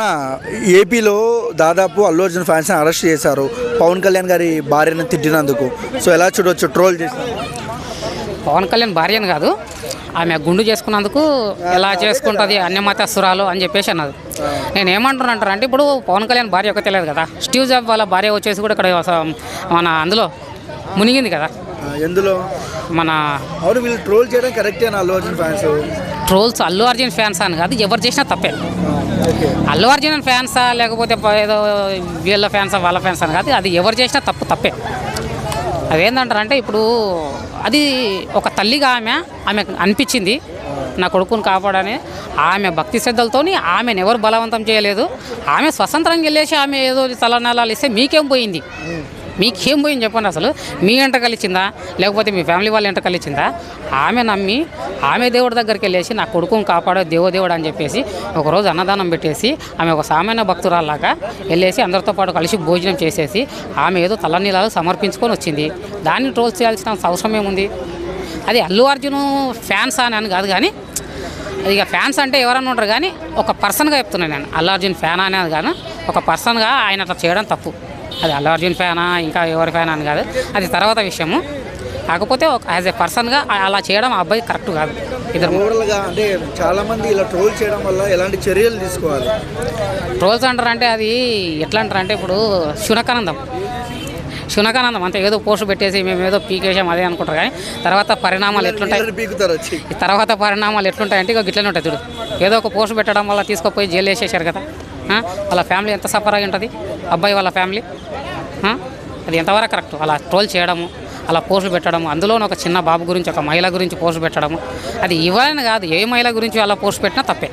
నా ఏపీలో దాదాపు అల్లు అర్జున్ ఫ్యాన్స్ అరెస్ట్ చేశారు. పవన్ కళ్యాణ్ గారి భార్యను తిట్టినందుకు. సో ఎలా చూడొచ్చు ట్రోల్ చేశారు? పవన్ కళ్యాణ్ భార్యను కాదు ఆమె గుండు చేసుకున్నందుకు ఎలా చేసుకుంటుంది అన్యమతస్తురాలు అని చెప్పేసి అన్నది. నేను ఏమంటున్నాను అంటే ఇప్పుడు పవన్ కళ్యాణ్ భార్య ఒక తెలియదు కదా. స్టీవ్ జాబ్ వాళ్ళ భార్య వచ్చేసి కూడా ఇక్కడ మన అందులో మునిగింది కదా. ఎందులో? మన అవును వీళ్ళు ట్రోల్ చేయడం కరెక్టేనా Allu Arjun fans? Trolls Allu Arjun fans అని కాదు ఎవరు చేసినా తప్పే. అల్లు అర్జున్ ఫ్యాన్సా లేకపోతే ఏదో వీళ్ళ ఫ్యాన్సా వాళ్ళ ఫ్యాన్స్ అని కాదు అది ఎవరు చేసినా తప్పు తప్పే. అదేంటంటారంటే ఇప్పుడు అది ఒక తల్లిగా ఆమె ఆమె అనిపించింది నా కొడుకుని కాపాడని ఆమె భక్తి శ్రద్ధలతోని ఆమెను ఎవరు బలవంతం చేయలేదు ఆమె స్వతంత్రంగా వెళ్ళేసి ఆమె ఏదో తలనాలాలు ఇస్తే మీకేం పోయింది? మీకేం పోయింది చెప్పండి అసలు? మీ ఎంట కలిచిందా లేకపోతే మీ ఫ్యామిలీ వాళ్ళ ఎంట కలిచిందా ఆమె నమ్మి ఆమె దేవుడి దగ్గరికి వెళ్ళేసి నా కొడుకుని కాపాడే దేవదేవుడు అని చెప్పేసి ఒకరోజు అన్నదానం పెట్టేసి ఆమె ఒక సామాన్య భక్తురాల్లాగా వెళ్ళేసి అందరితో పాటు కలిసి భోజనం చేసేసి ఆమె ఏదో తలనీలాలు సమర్పించుకొని వచ్చింది. దాన్ని ట్రోల్ చేయాల్సిన అవసరం ఏముంది? అది అల్లు అర్జున్ ఫ్యాన్స్ అని అని కాదు కానీ ఇక ఫ్యాన్స్ అంటే ఎవరన్నా ఉంటారు కానీ ఒక పర్సన్గా చెప్తున్నాను నేను. అల్లు అర్జున్ ఫ్యాన్ అనేది కానీ ఒక పర్సన్గా ఆయన అట్లా చేయడం తప్పు. అది అల్లు అర్జున్ ఫ్యానా ఇంకా ఎవరి ఫ్యాన్ అని కాదు. అది తర్వాత విషయము. కాకపోతే ఒక యాజ్ ఏ పర్సన్గా అలా చేయడం ఆ అబ్బాయి కరెక్ట్ కాదు. ఇద్దరు ఓవరాల్గా అంటే చాలా మంది ఇలా ట్రోల్ చేయడం వల్ల ఎలాంటి చర్యలు తీసుకోవాలి? ట్రోల్స్ అంటారంటే అది ఎట్లా అంటారంటే ఇప్పుడు శునకానందం. శునకానందం అంటే ఏదో పోస్ట్ పెట్టేసి మేము ఏదో పీకేసాం అదే అనుకుంటారు కానీ తర్వాత పరిణామాలు ఎట్లుంటాయి? పీకుతారు వచ్చి. తర్వాత పరిణామాలు ఎట్లుంటాయంటే ఇక గిట్లనే ఉంటుంది చూడు. ఏదో ఒక పోస్ట్ పెట్టడం వల్ల తీసుకుపోయి జైలు వేసేసారు కదా? వాళ్ళ ఫ్యామిలీ ఎంత సఫర్ అయి ఉంటుంది? అబ్బాయి వాళ్ళ ఫ్యామిలీ? అది ఎంతవరకు కరెక్ట్? అలా ట్రోల్ చేయడము అలా పోస్టులు పెట్టడము అందులోనే ఒక చిన్న బాబు గురించి ఒక మహిళ గురించి పోస్ట్ పెట్టడము. అది ఇవ్వాలని కాదు ఏ మహిళ గురించి అలా పోస్ట్ పెట్టినా తప్పే.